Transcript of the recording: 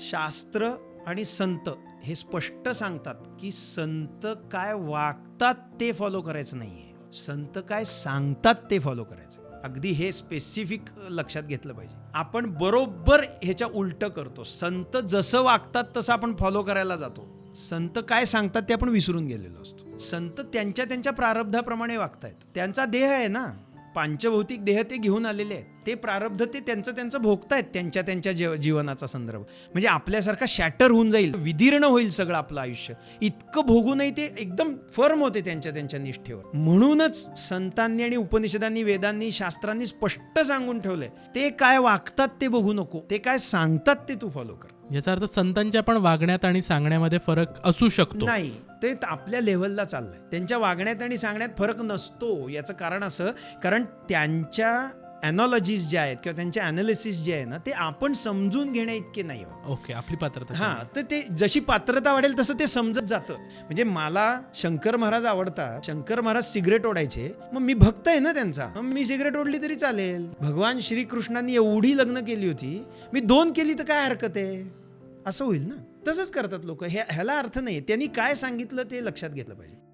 शास्त्र आणि संत हे स्पष्ट सांगतात की संत काय वागतात ते फॉलो करायचं नाहीये. संत काय सांगतात ते फॉलो करायचं. अगदी हे स्पेसिफिक लक्षात घेतलं पाहिजे. आपण बरोबर ह्याच्या उलटं करतो. संत जसं वागतात तसं आपण फॉलो करायला जातो. संत काय सांगतात ते आपण विसरून गेलेलो असतो. संत त्यांच्या त्यांच्या प्रारब्धाप्रमाणे वागतायत. त्यांचा देह आहे ना. पांचभौतिक देह ते घेऊन आलेले आहेत. ते प्रारब्ध ते त्यांचं त्यांचं भोगतायत त्यांच्या त्यांच्या जीव जीवनाचा संदर्भ. म्हणजे आपल्यासारखा शॅटर होऊन जाईल विदीर्ण होईल सगळं आपलं आयुष्य. इतकं भोगूनही ते एकदम फर्म होते त्यांच्या त्यांच्या निष्ठेवर. म्हणूनच संतांनी आणि उपनिषदांनी वेदांनी शास्त्रांनी स्पष्ट सांगून ठेवलंय ते काय वागतात ते बघू नको ते काय सांगतात ते तू फॉलो कर. याचा अर्थ संतांच्या पण वागण्यात आणि सांगण्यामध्ये फरक असू शकतो. नाही. ते आपल्या लेवलला चाललंय. त्यांच्या वागण्यात आणि सांगण्यात फरक नसतो. याचं कारण असं कारण त्यांच्या अॅनॉलॉजीज ज्या आहेत किंवा त्यांच्या अनालिसिस जे आहे ना ते आपण समजून घेण्या इतके नाही हो. ओके आपली पात्रता हा तर ते जशी पात्रता वाढेल तसं ते समजत जातं. म्हणजे मला शंकर महाराज आवडतात. शंकर महाराज सिगरेट ओढायचे. मग मी भक्त आहे ना त्यांचा. मग मी सिगरेट ओढली तरी चालेल. भगवान श्रीकृष्णांनी एवढी लग्न केली होती. मी दोन केली तर काय हरकत आहे? असं होईल ना? तसंच करतात लोक. हे ह्याला अर्थ नाही त्यांनी काय सांगितलं ते लक्षात घेतलं पाहिजे.